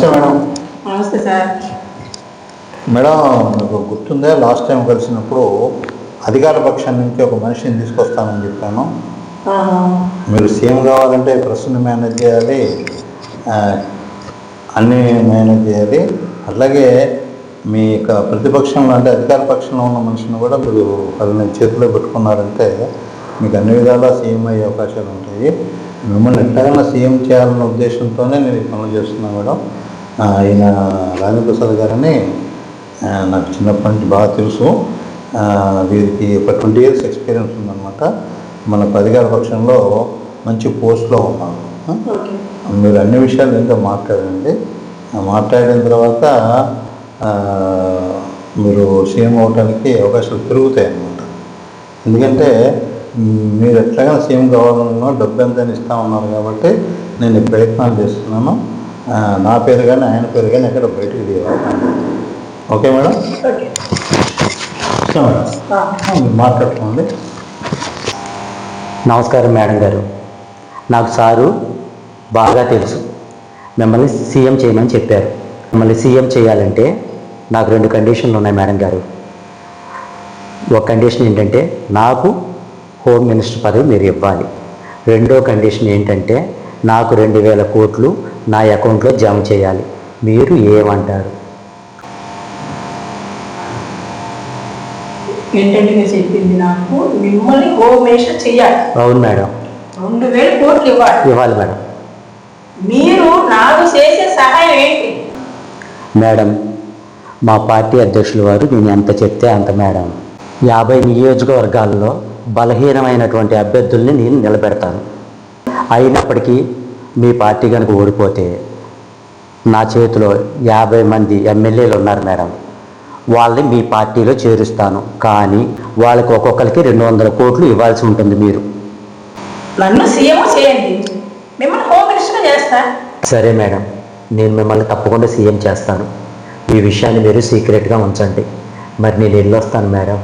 Sir. Madam మీకు గుర్తుందే last time కలిసినప్పుడు అధికార పక్షం నుంచి ఒక మనిషిని తీసుకొస్తానని చెప్పాను. మీరు సీఎం కావాలంటే ప్రెస్ని మేనేజ్ చేయాలి అన్నీ మేనేజ్ చేయాలి. అట్లాగే మీ యొక్క ప్రతిపక్షంలో అంటే అధికార పక్షంలో ఉన్న మనిషిని కూడా మీరు వాళ్ళని చేతిలో పెట్టుకున్నారంటే మీకు అన్ని విధాలా సీఎం అయ్యే అవకాశాలు ఉంటాయి. మిమ్మల్ని ఎట్లాగైనా సీఎం చేయాలన్న ఉద్దేశంతోనే నేను ఈ పనులు చేస్తున్నాను మేడం. ఆ, ఈయన రాజేంద్ర ప్రసాద్ గారని నాకు చిన్నప్పటి నుంచి బాగా తెలుసు. వీరికి ఒక ట్వంటీ ఇయర్స్ ఎక్స్పీరియన్స్ ఉందన్నమాట. మనకు అధికార పక్షంలో మంచి పోస్ట్లో ఉన్నాను మీరు అన్ని విషయాలు ఇంకా మాట్లాడండి. మాట్లాడిన తర్వాత మీరు సీఎం అవడానికి అవకాశాలు పెరుగుతాయి అన్నమాట ఎందుకంటే మీరు ఎట్లాగైనా సీఎం కావాలన్నా డబ్బు ఎంత ఇస్తా ఉన్నారు కాబట్టి నేను ప్రయత్నాలు చేస్తున్నాను. నా పేరు కానీ ఆయన పేరు కానీ ఎక్కడ బయటికి తీయాలి ఓకే మేడం? ఓకే. ఇష్టం మేడం. మాట్లాడుకోండి. నమస్కారం మేడం గారు. నాకు సారు బాగా తెలుసు. మిమ్మల్ని సీఎం చేయమని చెప్పారు. మిమ్మల్ని సీఎం చేయాలంటే నాకు రెండు కండిషన్లు ఉన్నాయి మేడం గారు. ఒక కండిషన్ ఏంటంటే నాకు హోమ్ మినిస్టర్ పదవి మీరు ఇవ్వాలి. రెండో కండిషన్ ఏంటంటే నాకు రెండు వేల కోట్లు నా అకౌంట్లో జమ చేయాలి. మీరు ఏమంటారు? ఏంటంటే చెప్పింది నాకు మిమ్మల్ని అవును మేడం. రెండు వేలు కోట్లు ఇవ్వాలి. ఇవ్వాలి మేడం. మీరు నాకు చేసే సహాయం ఏంటి? మేడం మా పార్టీ అధ్యక్షులు వారు నేను ఎంత చెప్తే అంత మేడం. యాభై నియోజకవర్గాల్లో బలహీనమైనటువంటి అభ్యర్థుల్ని నేను నిలబెడతాను. అయినప్పటికీ మీ పార్టీ కనుక ఓడిపోతే నా చేతిలో యాభై మంది ఎమ్మెల్యేలు ఉన్నారు మేడం. వాళ్ళని మీ పార్టీలో చేరుస్తాను. కానీ వాళ్ళకి ఒక్కొక్కరికి రెండు వందల కోట్లు ఇవ్వాల్సి ఉంటుంది మీరు. నన్ను సీఎం చేయండి. మిమ్మల్ని హోమ్ మినిస్టర్ చేస్తా. సరే మేడం. నేను మిమ్మల్ని తప్పకుండా సీఎం చేస్తాను. ఈ విషయాన్ని మీరు సీక్రెట్గా ఉంచండి. మరి నేను వెళ్ళొస్తాను మేడం.